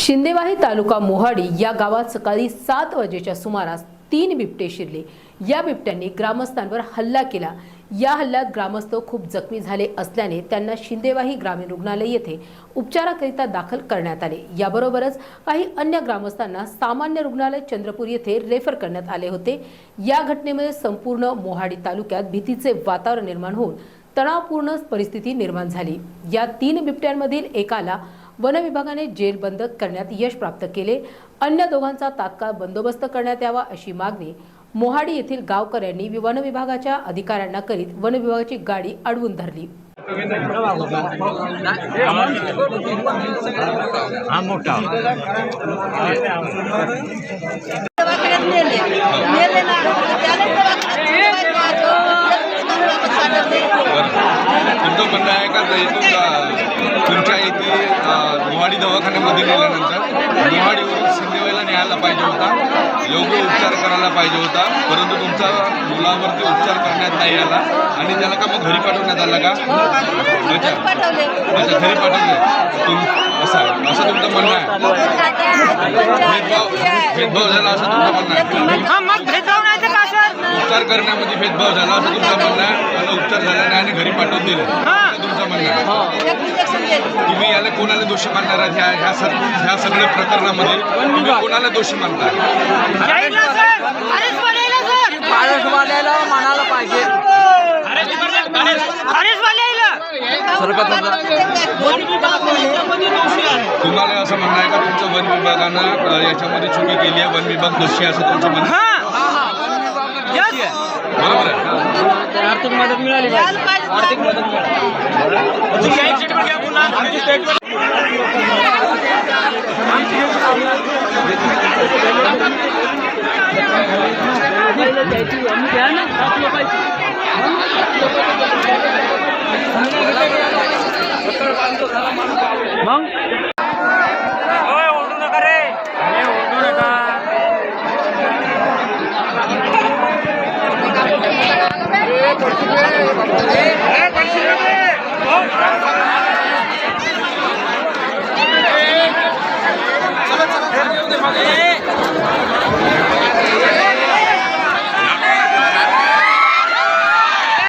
शिंदेवाही तालुका मोहाडी या गावात सकाळी सात वाजेच्या सुमारास तीन बिबटे शिरले. या बिबट्यांनी ग्रामस्थांवर हल्ला केला. या हल्ल्यात ग्रामस्थ खूप जखमी झाले असल्याने त्यांना शिंदेवाही ग्रामीण रुग्णालय येथे उपचाराकरिता दाखल करण्यात आले. याबरोबरच काही अन्य ग्रामस्थांना सामान्य रुग्णालय चंद्रपूर येथे रेफर करण्यात आले होते. या घटनेमध्ये संपूर्ण मोहाडी तालुक्यात भीतीचे वातावरण निर्माण होऊन तणावपूर्ण परिस्थिती निर्माण झाली. या तीन बिबट्यांमधील एकाला वन विभागाने जेल बंद करण्यात यश प्राप्त केले. अन्य दोघांचा तात्काळ बंदोबस्त करण्यात यावा अशी मागणी मोहाडी येथील गावकऱ्यांनी वन विभागाच्या अधिकाऱ्यांना करीत वन विभागाची गाडी अडवून धरली. मोठा दवाखान्यात नेले नेले ना त्याने दवाखान्यात तुमचं म्हणणं आहे का ते तुमचा तुमच्या इथे मोहाडी दवाखान्यामध्ये नेल्यानंतर मोहाडीवरून सिंदेवाईला न्यायला पाहिजे होता. योग्य उपचार करायला पाहिजे होता. परंतु तुमचा मुलावरती उपचार करण्यात नाही आला आणि त्याला का मग घरी पाठवण्यात आला का? अच्छा. अच्छा घरी पाठवले. तुम असं असं तुमचं म्हणणं आहे. भेदभाव भेदभाव झाला असं तुमचं म्हणणं आहे हा मग भेदभाव नाही तर का सर उपचार करण्यामध्ये भेदभाव झाला असं तुमचं म्हणणं आहे? आणि उपचार झाला नाही आणि घरी पाठवून दिले. असं तुमचं म्हणणं आहे. तुम्ही याला कोणाला दोषी मानणार आहात ह्या ह्या सग ह्या सगळ्या प्रकरणामध्ये तुम्ही कोणाला दोषी मानताय? पारसवाल्याला म्हणायला पाहिजे. तुम्हाला असं म्हणणं आहे का? तुमचं वन विभागानं अ, याच्यामध्ये चुकी केली आहे वन विभाग दोषी आहे असं तुमचं म्हणणं यस बरोबर आहे. आर्थिक मदत मिळाली पाहिजे. आर्थिक मदत मिळाली. मग Hey!